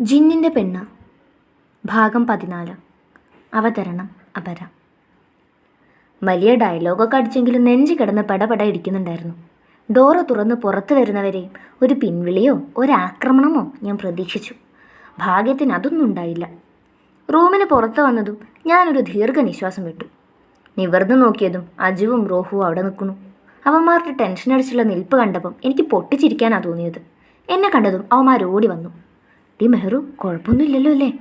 ജിന്നിന്റെ പെണ്ണ്. ഭാഗം പതിനാല്. അവതരണം അപര. വലിയ ഡയലോഗൊക്കെ അടിച്ചെങ്കിലും നെഞ്ചു കിടന്ന് പടപട ഇടിക്കുന്നുണ്ടായിരുന്നു ഡോറ് തുറന്ന് പുറത്തു വരുന്നവരെ ഒരു പിൻവിളിയോ ഒരാക്രമണമോ ഞാൻ പ്രതീക്ഷിച്ചു. ഭാഗ്യത്തിന് അതൊന്നും ഉണ്ടായില്ല. റൂമിന് പുറത്ത് വന്നതും ഞാനൊരു ദീർഘനിശ്വാസം വിട്ടു. നിവർന്നു നോക്കിയതും അജുവും റോഹുവും അവിടെ നിൽക്കുന്നു. അവന്മാരുടെ ടെൻഷൻ അടിച്ചുള്ള നിൽപ്പ് കണ്ടപ്പം എനിക്ക് പൊട്ടിച്ചിരിക്കാനാണ് തോന്നിയത്. എന്നെ കണ്ടതും അവന്മാർ ഓടി വന്നു. ഡി മെഹ്റു കുഴപ്പമൊന്നുമില്ലല്ലോ അല്ലേ?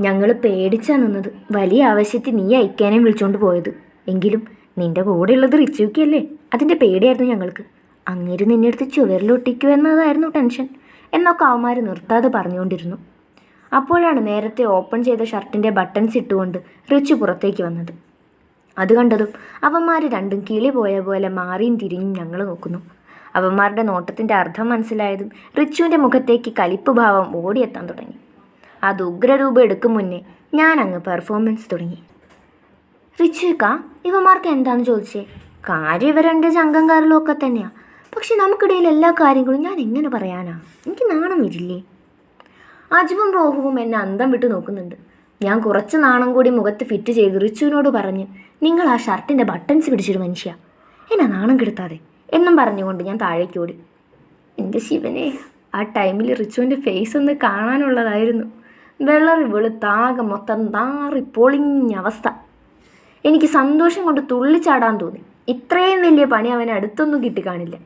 ഞങ്ങൾ പേടിച്ചാ നിന്നത്. വലിയ ആവശ്യത്തിൽ നീ അയക്കാനേ വിളിച്ചോണ്ട് പോയത്. എങ്കിലും നിന്റെ കൂടെ ഉള്ളത് റിച്ചുവിക്കല്ലേ അതിന്റെ പേടിയായിരുന്നു ഞങ്ങൾക്ക്. അങ്ങേര് നിന്നെ അടുത്ത് ചുവരിലൊട്ടിക്കുക എന്നതായിരുന്നു ടെൻഷൻ. എന്നൊക്കെ അവന്മാർ നിർത്താതെ പറഞ്ഞുകൊണ്ടിരുന്നു. അപ്പോഴാണ് നേരത്തെ ഓപ്പൺ ചെയ്ത ഷർട്ടിന്റെ ബട്ടൺസ് ഇട്ടുകൊണ്ട് റിച്ചു പുറത്തേക്ക് വന്നത്. അത് കണ്ടതും അവന്മാർ രണ്ടും കിളി പോയ പോലെ മാറിയും തിരിഞ്ഞും ഞങ്ങൾ നോക്കുന്നു. അവന്മാരുടെ നോട്ടത്തിന്റെ അർത്ഥം മനസ്സിലായതും റിച്ചുവിന്റെ മുഖത്തേക്ക് കലിപ്പ് ഭാവം ഓടിയെത്താൻ തുടങ്ങി. അത് ഉഗ്രരൂപം എടുക്കും മുന്നേ ഞാൻ അങ്ങ് പെർഫോമൻസ് തുടങ്ങി. റിച്ചുക്ക ഇവന്മാർക്ക് എന്താന്ന് ചോദിച്ചേ? കാര്യം ഇവരെന്റെ ചങ്കംകാരിലും ഒക്കെ തന്നെയാ. പക്ഷെ നമുക്കിടയിൽ എല്ലാ കാര്യങ്ങളും ഞാൻ എങ്ങനെ പറയാനാ? എനിക്ക് നാണം വരില്ലേ? അജുവും റോഹുവും എന്നെ അന്തം വിട്ട് നോക്കുന്നുണ്ട്. ഞാൻ കുറച്ച് നാണം കൂടി മുഖത്ത് ഫിറ്റ് ചെയ്ത് റിച്ചുവിനോട് പറഞ്ഞ് നിങ്ങൾ ആ ഷർട്ടിന്റെ ബട്ടൺസ് പിടിച്ചൊരു മനുഷ്യ. എന്നാ നാണം കെടുത്താതെ. എന്നും പറഞ്ഞുകൊണ്ട് ഞാൻ താഴേക്ക് ഓടി. എന്റെ ശിവനെ ആ ടൈമിൽ റിച്ചുവിന്റെ ഫേസ് ഒന്ന് കാണാനുള്ളതായിരുന്നു. വെള്ളറി വെളുത്താകെ മൊത്തം താറി പൊളിഞ്ഞ അവസ്ഥ. എനിക്ക് സന്തോഷം കൊണ്ട് തുള്ളിച്ചാടാൻ തോന്നി. ഇത്രയും വലിയ പണി അവന് അടുത്തൊന്നും കിട്ടിക്കാണില്ല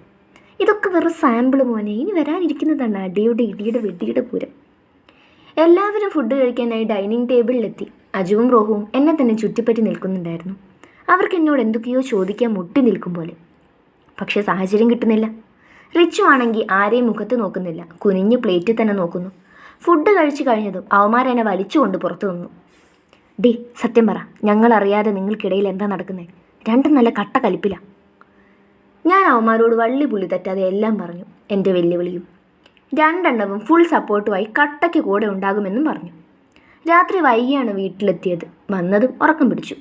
ഇതൊക്കെ വെറും സാമ്പിൾ മോനെ. ഇനി വരാനിരിക്കുന്നതാണ് അടിയുടെ ഇടിയുടെ വെടിയുടെ പൂരം. എല്ലാവരും ഫുഡ് കഴിക്കാനായി ഡൈനിങ് ടേബിളിലെത്തി അജുവും റോഹുവും എന്നെ തന്നെ ചുറ്റിപ്പറ്റി നിൽക്കുന്നുണ്ടായിരുന്നു. അവർക്ക് എന്നോട് എന്തൊക്കെയോ ചോദിക്കാൻ മുട്ടി നിൽക്കും പോലെ. പക്ഷേ സാഹചര്യം കിട്ടുന്നില്ല. റിച്ചു ആണെങ്കിൽ ആരെയും മുഖത്ത് നോക്കുന്നില്ല. കുനിഞ്ഞ് പ്ലേറ്റിൽ തന്നെ നോക്കുന്നു. ഫുഡ് കഴിച്ചു കഴിഞ്ഞതും അവന്മാരെന്നെ വലിച്ചുകൊണ്ട് പുറത്തു നിന്നു. ഡേ സത്യം പറ. ഞങ്ങളറിയാതെ നിങ്ങൾക്കിടയിൽ എന്താ നടക്കുന്നത് രണ്ടും നല്ല കട്ട കലിപ്പില. ഞാൻ അവന്മാരോട് വള്ളി പുള്ളി തെറ്റാതെ എല്ലാം പറഞ്ഞു എന്റെ വെല്ലുവിളിയും. രണ്ടെണ്ണവും ഫുൾ സപ്പോർട്ടുമായി കട്ടയ്ക്ക് കൂടെ ഉണ്ടാകുമെന്നും പറഞ്ഞു. രാത്രി വൈകിയാണ് വീട്ടിലെത്തിയത്. വന്നതും ഉറക്കം പിടിച്ചു.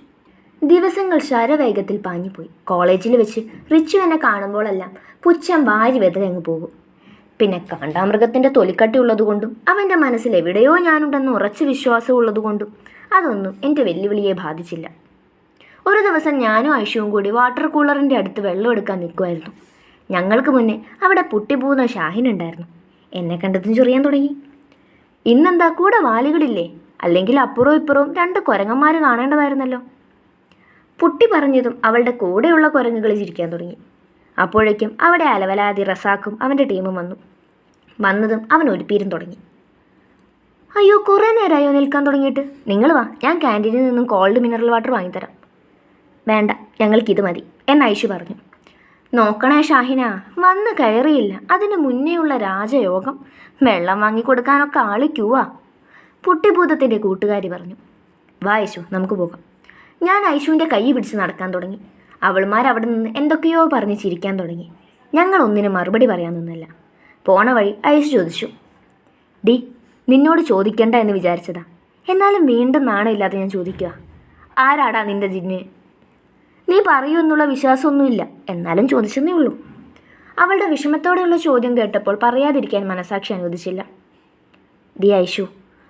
ദിവസങ്ങൾ ശരവേഗത്തിൽ പാഞ്ഞുപോയി. കോളേജിൽ വെച്ച് റിച്ചു എന്നെ കാണുമ്പോഴെല്ലാം പുച്ഛം വാരി വെതരങ്ങ് പോകും. പിന്നെ കാണ്ടാമൃഗത്തിന്റെ തൊലിക്കട്ടി ഉള്ളതുകൊണ്ടും അവന്റെ മനസ്സിൽ എവിടെയോ ഞാനുണ്ടെന്ന് ഉറച്ച വിശ്വാസം ഉള്ളതുകൊണ്ടും അതൊന്നും എന്റെ വെല്ലുവിളിയെ ബാധിച്ചില്ല. ഒരു ദിവസം ഞാനും ഐഷുവും കൂടി വാട്ടർ കൂളറിന്റെ അടുത്ത് വെള്ളം എടുക്കാൻ നിൽക്കുമായിരുന്നു ഞങ്ങൾക്ക് മുന്നേ അവിടെ പുട്ടിപ്പോകുന്ന ഷാഹിൻ ഉണ്ടായിരുന്നു. എന്നെ കണ്ടതും ചൊറിയാൻ തുടങ്ങി. ഇന്നെന്താ കൂടെ വാലുകളില്ലേ? അല്ലെങ്കിൽ അപ്പുറവും ഇപ്പുറവും രണ്ട് കുരങ്ങന്മാർ കാണേണ്ടതായിരുന്നല്ലോ. പുട്ടി പറഞ്ഞതും അവളുടെ കൂടെയുള്ള കുരങ്ങുകൾ ചിരിക്കാൻ തുടങ്ങി. അപ്പോഴേക്കും അവിടെ അലവലാതി റസാക്കും അവന്റെ ടീമും വന്നു. വന്നതും അവൻ ഒരുപ്പീരും തുടങ്ങി. അയ്യോ കുറേ നേരമായോ നിൽക്കാൻ തുടങ്ങിയിട്ട്? നിങ്ങൾ വാ ഞാൻ ക്യാന്റീനിൽ നിന്നും കോൾഡ് മിനറൽ വാട്ടർ വാങ്ങിത്തരാം. വേണ്ട ഞങ്ങൾക്കിത് മതി എന്ന് ഐഷു പറഞ്ഞു. നോക്കണേ ഷാഹിന വന്ന് കയറിയില്ല. അതിന് മുന്നേയുള്ള രാജയോഗം വെള്ളം വാങ്ങിക്കൊടുക്കാനൊക്കെ ആൾ ക്യൂവാ പുട്ടിഭൂതത്തിന്റെ കൂട്ടുകാരി പറഞ്ഞു. വാ ഐഷു നമുക്ക് പോകാം. ഞാൻ ഐഷുവിന്റെ കൈ പിടിച്ച് നടക്കാൻ തുടങ്ങി. അവൾമാർ അവിടെ നിന്ന് എന്തൊക്കെയോ പറഞ്ഞ് ചിരിക്കാൻ തുടങ്ങി. ഞങ്ങൾ ഒന്നിനും മറുപടി പറയാൻ നിന്നില്ല. പോണ വഴി ഐഷു ചോദിച്ചു. ഡി നിന്നോട് ചോദിക്കണ്ട എന്ന് വിചാരിച്ചതാ. എന്നാലും വീണ്ടും നാണമില്ലാതെ ഞാൻ ചോദിക്കുക ആരാടാ നിന്റെ ജിന്ന്? നീ പറയൂ എന്നുള്ള വിശ്വാസമൊന്നുമില്ല. എന്നാലും ചോദിച്ചെന്നേ ഉള്ളൂ. അവളുടെ വിഷമത്തോടെയുള്ള ചോദ്യം കേട്ടപ്പോൾ പറയാതിരിക്കാൻ മനസാക്ഷി അനുവദിച്ചില്ല. ഡി ഐഷു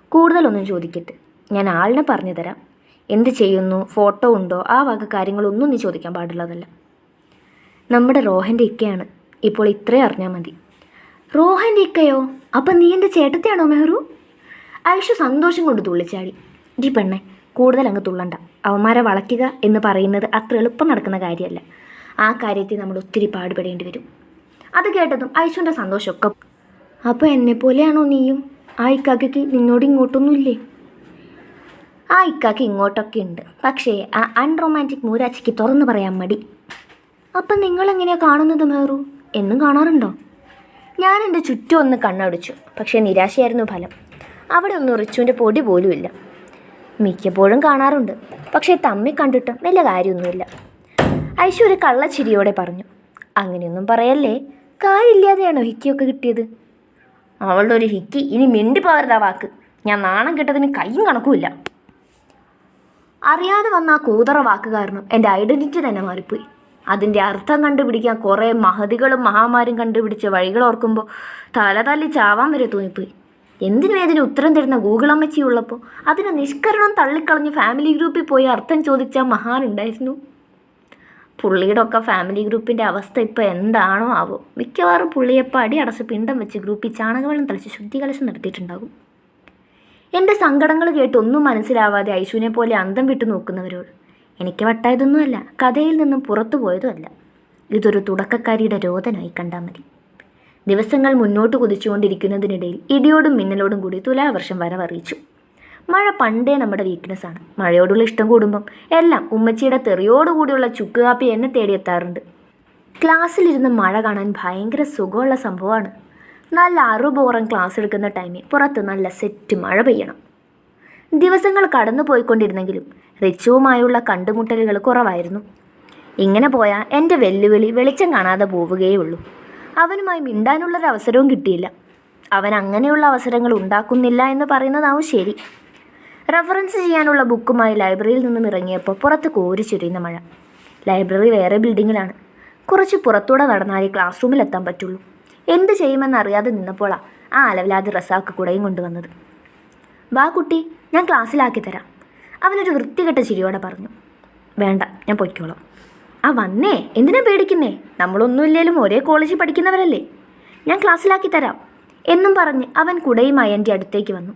കൂടുതലൊന്നും ചോദിക്കട്ടെ ഞാൻ ആളിനെ പറഞ്ഞു തരാം. എന്ത് ചെയ്യുന്നു ഫോട്ടോ ഉണ്ടോ ആ വക കാര്യങ്ങളൊന്നും നീ ചോദിക്കാൻ പാടുള്ളതല്ല നമ്മുടെ റോഹന്റെ ഇക്കയാണ്. ഇപ്പോൾ ഇത്രയും അറിഞ്ഞാൽ മതി. റോഹന്റെ ഇക്കയോ? അപ്പം നീ എന്റെ ചേട്ടത്തെയാണോ മെഹ്റു? ഐഷു സന്തോഷം കൊണ്ട് തുള്ളിച്ചാടി. ഡി പെണ്ണെ കൂടുതൽ അങ്ങ് തുള്ളണ്ട. അവന്മാരെ വളയ്ക്കുക എന്ന് പറയുന്നത് അത്ര എളുപ്പം നടക്കുന്ന കാര്യമല്ല. ആ കാര്യത്തിൽ നമ്മൾ ഒത്തിരി പാടുപെടേണ്ടി വരും. അത് കേട്ടതും ഐശുവിന്റെ സന്തോഷമൊക്കെ. അപ്പോൾ എന്നെപ്പോലെയാണോ നീയും? ആ ഇക്കാക്കയ്ക്ക് നിന്നോട് ഇങ്ങോട്ടൊന്നും ഇല്ലേ ആ ഇക്കാക്ക് ഇങ്ങോട്ടൊക്കെ ഉണ്ട്. പക്ഷേ ആ അൺറൊമാന്റിക് മൂരാച്ചിക്ക് തുറന്നു പറയാൻ മടി. അപ്പം നിങ്ങളെങ്ങനെയാണ് കാണുന്നത് മേറു? എന്നും കാണാറുണ്ടോ? ഞാൻ എന്റെ ചുറ്റും ഒന്ന് കണ്ണടിച്ചു. പക്ഷേ നിരാശയായിരുന്നു ഫലം. അവിടെ ഒന്നും റിച്ചുവിന്റെ പൊടി പോലുമില്ല മിക്കപ്പോഴും കാണാറുണ്ട്. പക്ഷേ തമ്മി കണ്ടിട്ട് വലിയ കാര്യമൊന്നുമില്ല. ഐശു ഒരു കള്ളച്ചിരിയോടെ പറഞ്ഞു. അങ്ങനെയൊന്നും പറയല്ലേ? കാര്യമില്ലാതെയാണോ ഹിക്കിയൊക്കെ കിട്ടിയത്? അവളുടെ ഒരു ഹിക്കി ഇനി മിണ്ടി പോകരുതാ വാക്ക്. ഞാൻ നാണം കെട്ടതിന് കയ്യും കണക്കുമില്ല. അറിയാതെ വന്ന ആ കൂതറ വാക്ക് കാരണം എന്റെ ഐഡന്റിറ്റി തന്നെ മാറിപ്പോയി. അതിന്റെ അർത്ഥം കണ്ടുപിടിക്കാൻ കുറേ മഹതികളും മഹാമാരും കണ്ടുപിടിച്ച വഴികൾ ഓർക്കുമ്പോൾ തല തല്ലി ചാവാൻ വരെ തോന്നിപ്പോയി. എന്തിനും ഏതിനും ഉത്തരം തരുന്ന ഗൂഗിൾ അമ്മച്ചി ഉള്ളപ്പോൾ? അതിനെ നിഷ്കരണം തള്ളിക്കളഞ്ഞ് ഫാമിലി ഗ്രൂപ്പിൽ പോയി അർത്ഥം ചോദിച്ച മഹാനുണ്ടായിരുന്നു പുള്ളിയുടെ ഒക്കെ ഫാമിലി ഗ്രൂപ്പിന്റെ അവസ്ഥ ഇപ്പോൾ എന്താണോ ആവോ? മിക്കവാറും പുള്ളിയപ്പം അടി അടച്ച് പിണ്ടം വെച്ച് ഗ്രൂപ്പിൽ ചാണകവെള്ളം തളിച്ച് ശുദ്ധികലശം നടത്തിയിട്ടുണ്ടാകും. എന്റെ സങ്കടങ്ങൾ കേട്ടൊന്നും മനസ്സിലാവാതെ ഐശുവിനെ പോലെ അന്തം വിട്ടു നോക്കുന്നവരോട്. എനിക്ക് വട്ടായതൊന്നുമല്ല കഥയിൽ നിന്നും പുറത്തു പോയതുമല്ല. ഇതൊരു തുടക്കക്കാരിയുടെ രോദനമായി കണ്ടാൽ മതി. ദിവസങ്ങൾ മുന്നോട്ട് കുതിച്ചുകൊണ്ടിരിക്കുന്നതിനിടയിൽ ഇടിയോടും മിന്നലോടും കൂടി തുലാവർഷം വരവറിയിച്ചു. മഴ പണ്ടേ നമ്മുടെ വീക്ക്നെസ് ആണ്. മഴയോടുള്ള ഇഷ്ടം കൂടുമ്പം എല്ലാം ഉമ്മച്ചിയുടെ തെറിയോടുകൂടിയുള്ള ചുക്ക് കാപ്പി എന്നെ തേടിയെത്താറുണ്ട്. ക്ലാസ്സിലിരുന്ന് മഴ കാണാൻ ഭയങ്കര സുഖമുള്ള സംഭവമാണ്. നല്ല അറുബോറം ക്ലാസ് എടുക്കുന്ന ടൈമിൽ പുറത്ത് നല്ല സെറ്റ് മഴ പെയ്യണം. ദിവസങ്ങൾ കടന്നു പോയിക്കൊണ്ടിരുന്നെങ്കിലും റിച്ചുവുമായുള്ള കണ്ടുമുട്ടലുകൾ കുറവായിരുന്നു. ഇങ്ങനെ പോയാൽ എന്റെ വെല്ലുവിളി വെളിച്ചം കാണാതെ പോവുകയുള്ളൂ അവനുമായി മിണ്ടാനുള്ളൊരവസരവും കിട്ടിയില്ല. അവൻ അങ്ങനെയുള്ള അവസരങ്ങൾ ഉണ്ടാക്കുന്നില്ല എന്ന് പറയുന്നതാവും ശരി. റെഫറൻസ് ചെയ്യാനുള്ള ബുക്കുമായി ലൈബ്രറിയിൽ നിന്നും ഇറങ്ങിയപ്പോൾ പുറത്ത് കോരിച്ചൊരിയുന്ന മഴ. ലൈബ്രറി വേറെ ബിൽഡിങ്ങിലാണ് കുറച്ച് പുറത്തൂടെ നടന്നാലേ ക്ലാസ് റൂമിലെത്താൻ പറ്റുള്ളൂ. എന്ത് ചെയ്യുമെന്നറിയാതെ നിന്നപ്പോഴാണ് ആ അലവിലാതി റസാക്ക് കുടയും കൊണ്ടുവന്നത്. വാ കുട്ടി ഞാൻ ക്ലാസ്സിലാക്കി തരാം. അവനൊരു വൃത്തികെട്ട ചിരിയോടെ പറഞ്ഞു. വേണ്ട ഞാൻ പൊയ്ക്കോളാം. ആ വന്നേ എന്തിനാ പേടിക്കുന്നേ? നമ്മളൊന്നുമില്ലേലും ഒരേ കോളേജിൽ പഠിക്കുന്നവരല്ലേ? ഞാൻ ക്ലാസ്സിലാക്കി തരാം. എന്നും പറഞ്ഞ് അവൻ കുടയുമായി എന്റെ അടുത്തേക്ക് വന്നു.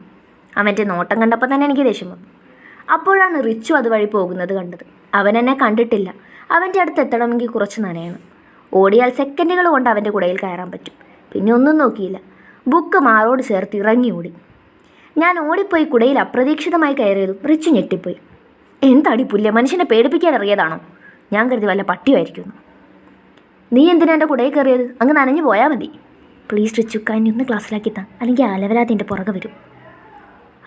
അവന്റെ നോട്ടം കണ്ടപ്പോൾ തന്നെ എനിക്ക് ദേഷ്യം വന്നു. അപ്പോഴാണ് റിച്ചു അതുവഴി പോകുന്നത് കണ്ടത്. അവൻ എന്നെ കണ്ടിട്ടില്ല. അവന്റെ അടുത്ത് എത്തണമെങ്കിൽ കുറച്ച് നനയണം. ഓടിയാൽ സെക്കൻഡുകൾ കൊണ്ട് അവന്റെ കുടയിൽ കയറാൻ പറ്റും. പിന്നെ ഒന്നും നോക്കിയില്ല. ബുക്ക് മാറോട് ചേർത്ത് ഇറങ്ങി ഓടി. ഞാൻ ഓടിപ്പോയി കുടയിൽ അപ്രതീക്ഷിതമായി കയറിയതും റിച്ചു ഞെട്ടിപ്പോയി. എന്താടി പുല്ല്? മനുഷ്യനെ പേടിപ്പിക്കാൻ അറിയതാണോ ഞാൻ കരുതി വല്ല പട്ടിയായിരിക്കുന്നു. നീ എന്തിനാ എന്റെ കുടയിൽ കയറിയത്? അങ്ങ് നനഞ്ഞു പോയാൽ മതി. പ്ലീസ് റിച്ചു കഴിഞ്ഞ് ഒന്ന് ക്ലാസ്സിലാക്കി താ. അല്ലെങ്കിൽ അലവലാതി എന്റെ പുറകെ വരും.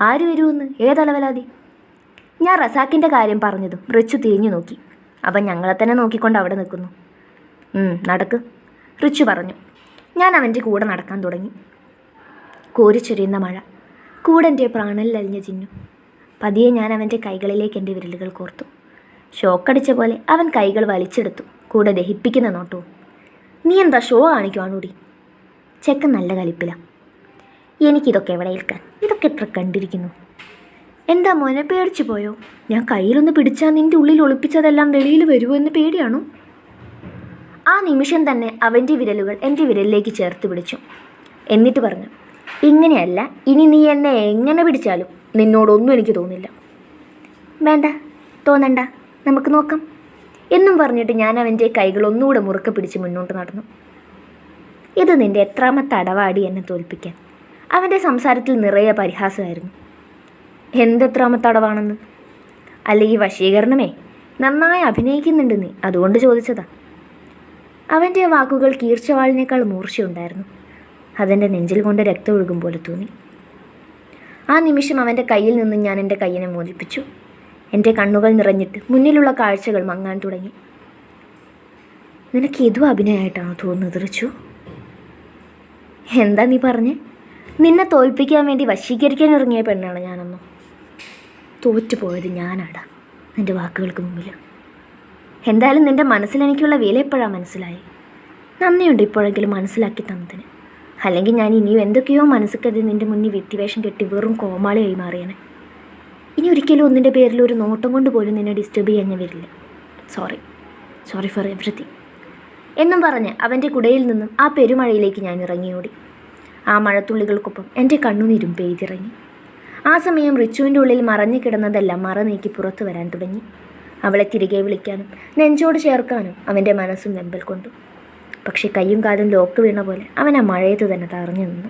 ആര് വരുമെന്ന്? ഏതലവലാതി ഞാൻ റസാക്കിന്റെ കാര്യം പറഞ്ഞതും റിച്ചു തിരിഞ്ഞു നോക്കി. അവൻ ഞങ്ങളെ തന്നെ നോക്കിക്കൊണ്ട് അവിടെ നിൽക്കുന്നു. "ഉം, നടക്ക്. റിച്ചു പറഞ്ഞു. ഞാൻ അവന്റെ കൂടെ നടക്കാൻ തുടങ്ങി. കോരിച്ചൊരിയുന്ന മഴ. കൂടെ എന്റെ പ്രാണനിലലിഞ്ഞ ചിന്നു. പതിയെ ഞാൻ അവന്റെ കൈകളിലേക്ക് എന്റെ വിരലുകൾ കോർത്തു. ഷോക്കടിച്ച പോലെ അവൻ കൈകൾ വലിച്ചെടുത്തു. കൂടെ ദഹിപ്പിക്കുന്ന നോട്ടവും. നീ എന്താ ഷോ കാണിക്കുവാണൂടി? ചെക്കൻ നല്ല കലിപ്പില. എനിക്കിതൊക്കെ എവിടെ ഏൽക്കാൻ? ഇതൊക്കെ എത്ര കണ്ടിരിക്കുന്നു? എന്താ മോനെ പേടിച്ചു പോയോ? ഞാൻ കയ്യിലൊന്ന് പിടിച്ചാൽ നിന്റെ ഉള്ളിൽ ഒളിപ്പിച്ചതെല്ലാം വെളിയിൽ വരുമോ എന്ന് പേടിയാണോ? ആ നിമിഷം തന്നെ അവന്റെ വിരലുകൾ എന്റെ വിരലിലേക്ക് ചേർത്ത് പിടിച്ചു. എന്നിട്ട് പറഞ്ഞു ഇങ്ങനെയല്ല ഇനി നീ എന്നെ എങ്ങനെ പിടിച്ചാലും നിന്നോടൊന്നും എനിക്ക് തോന്നില്ല. വേണ്ട തോന്നണ്ട നമുക്ക് നോക്കാം. എന്നും പറഞ്ഞിട്ട് ഞാൻ അവന്റെ കൈകൾ ഒന്നുകൂടെ മുറുക്കെ പിടിച്ച് മുന്നോട്ട് നടന്നു. ഇത് നിന്റെ എത്രാമത്തെ അടവാടി എന്നെ തോൽപ്പിക്കാൻ. അവന്റെ സംസാരത്തിൽ നിറയെ പരിഹാസമായിരുന്നു. എന്തെത്രാമത്തെ അടവാണെന്ന്? അല്ലെങ്കിൽ വശീകരണമേ നന്നായി അഭിനയിക്കുന്നുണ്ട് നീ അതുകൊണ്ട് ചോദിച്ചതാ. അവന്റെ വാക്കുകൾ കീർച്ചവാളിനേക്കാൾ മൂർച്ചയുണ്ടായിരുന്നു. അതെന്റെ നെഞ്ചിൽ കൊണ്ട് രക്തം ഒഴുകും പോലെ തോന്നി. ആ നിമിഷം അവന്റെ കയ്യിൽ നിന്ന് ഞാൻ എന്റെ കയ്യിനെ മോചിപ്പിച്ചു. എന്റെ കണ്ണുകൾ നിറഞ്ഞിട്ട് മുന്നിലുള്ള കാഴ്ചകൾ മങ്ങാൻ തുടങ്ങി. നിനക്ക് ഏതോ അഭിനയമായിട്ടാണോ തോന്നുന്നത് റിച്ചു? എന്താ നീ പറഞ്ഞേ? നിന്നെ തോൽപ്പിക്കാൻ വേണ്ടി വശീകരിക്കാൻ ഇറങ്ങിയ പെണ്ണാണ് ഞാനൊന്നും? തോറ്റുപോയത് ഞാനാടാ നിന്റെ വാക്കുകൾക്ക് മുമ്പിൽ എന്തായാലും നിന്റെ മനസ്സിലെനിക്കുള്ള വില എപ്പോഴാണ് മനസ്സിലായി? നന്ദിയുണ്ട് ഇപ്പോഴെങ്കിലും മനസ്സിലാക്കി തന്നതിന്. അല്ലെങ്കിൽ ഞാൻ ഇനിയും എന്തൊക്കെയോ മനസ്സിൽ നിന്റെ മുന്നിൽ വ്യക്തിവേഷം കെട്ടി വെറും കോമാളിയായി മാറിയാണ് ഇനി ഒരിക്കലും ഒന്നിന്റെ പേരിൽ ഒരു നോട്ടം കൊണ്ട് പോലും നിന്നെ ഡിസ്റ്റർബ് ചെയ്യാൻ ഞാൻ വരില്ല. സോറി സോറി ഫോർ എവറിത്തിങ് എന്നും പറഞ്ഞ് അവന്റെ കുടയിൽ നിന്നും ആ പെരുമഴയിലേക്ക് ഞാൻ ഇറങ്ങിയോടി. ആ മഴത്തുള്ളികൾക്കൊപ്പം എന്റെ കണ്ണുനീരും പെയ്തിറങ്ങി. ആ സമയം റിച്ചുവിന്റെ ഉള്ളിൽ മറഞ്ഞു കിടന്നതെല്ലാം മറ നീക്കി പുറത്തു വരാൻ തുടങ്ങി. അവളെ തിരികെ വിളിക്കാനും നെഞ്ചോട് ചേർക്കാനും അവന്റെ മനസ്സും നെമ്പൽ കൊണ്ടു. പക്ഷെ കയ്യും കാലും ലോക്ക് വീണ പോലെ അവൻ ആ മഴയത്ത് തന്നെ തറഞ്ഞു നിന്നു.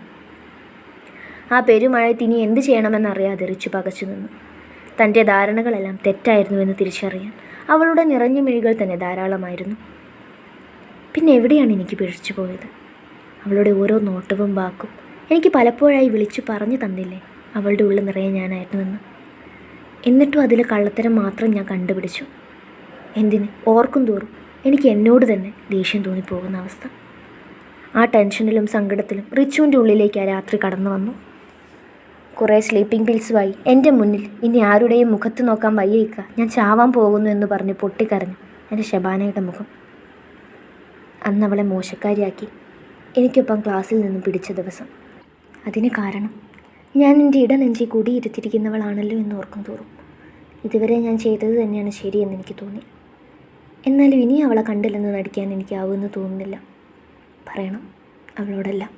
ആ പെരുമഴയത്ത് ഇനി എന്ത് ചെയ്യണമെന്നറിയാതെ റിച്ചു പകച്ചു നിന്നു. തന്റെ ധാരണകളെല്ലാം തെറ്റായിരുന്നുവെന്ന് തിരിച്ചറിയാൻ അവളുടെ നിറഞ്ഞ മിഴികൾ തന്നെ ധാരാളമായിരുന്നു. പിന്നെ എവിടെയാണ് എനിക്ക് പിഴച്ചു പോയത്? അവളുടെ ഓരോ നോട്ടവും വാക്കും എനിക്ക് പലപ്പോഴായി വിളിച്ചു പറഞ്ഞു തന്നില്ലേ? അവളുടെ ഉള്ളിൽ നിറയെ ഞാനായിരുന്നുവെന്ന് എന്നിട്ടും അതിൽ കള്ളത്തരം മാത്രം ഞാൻ കണ്ടുപിടിച്ചു. എന്തിന്? ഓർക്കും തോറും എനിക്ക് എന്നോട് തന്നെ ദേഷ്യം തോന്നിപ്പോകുന്ന അവസ്ഥ. ആ ടെൻഷനിലും സങ്കടത്തിലും റിച്ചുവിന്റെ ഉള്ളിലേക്ക് ആ രാത്രി കടന്നു വന്നു. കുറേ സ്ലീപ്പിംഗ് പിൽസുമായി എന്റെ മുന്നിൽ ഇനി ആരുടെയും മുഖത്ത് നോക്കാൻ വയ്യേക്ക ഞാൻ ചാവാൻ പോകുന്നു എന്ന് പറഞ്ഞ് പൊട്ടിക്കരഞ്ഞു എന്റെ ശബാനയുടെ മുഖം. അന്ന് അവളെ മോശക്കാരിയാക്കി എനിക്കൊപ്പം ക്ലാസ്സിൽ നിന്നും പിടിച്ച ദിവസം. അതിന് കാരണം ഞാൻ എന്റെ ഇടനെഞ്ചി കൂടിയിരുത്തിയിരിക്കുന്നവളാണല്ലോ എന്ന് ഓർക്കും തോറും. ഇതുവരെ ഞാൻ ചെയ്തത് തന്നെയാണ് ശരിയെന്ന് എനിക്ക് തോന്നി. എന്നാലും ഇനി അവളെ കണ്ടില്ലെന്ന് നടിക്കാൻ എനിക്കാവുമെന്ന് തോന്നുന്നില്ല. പറയണം അവളോടെല്ലാം.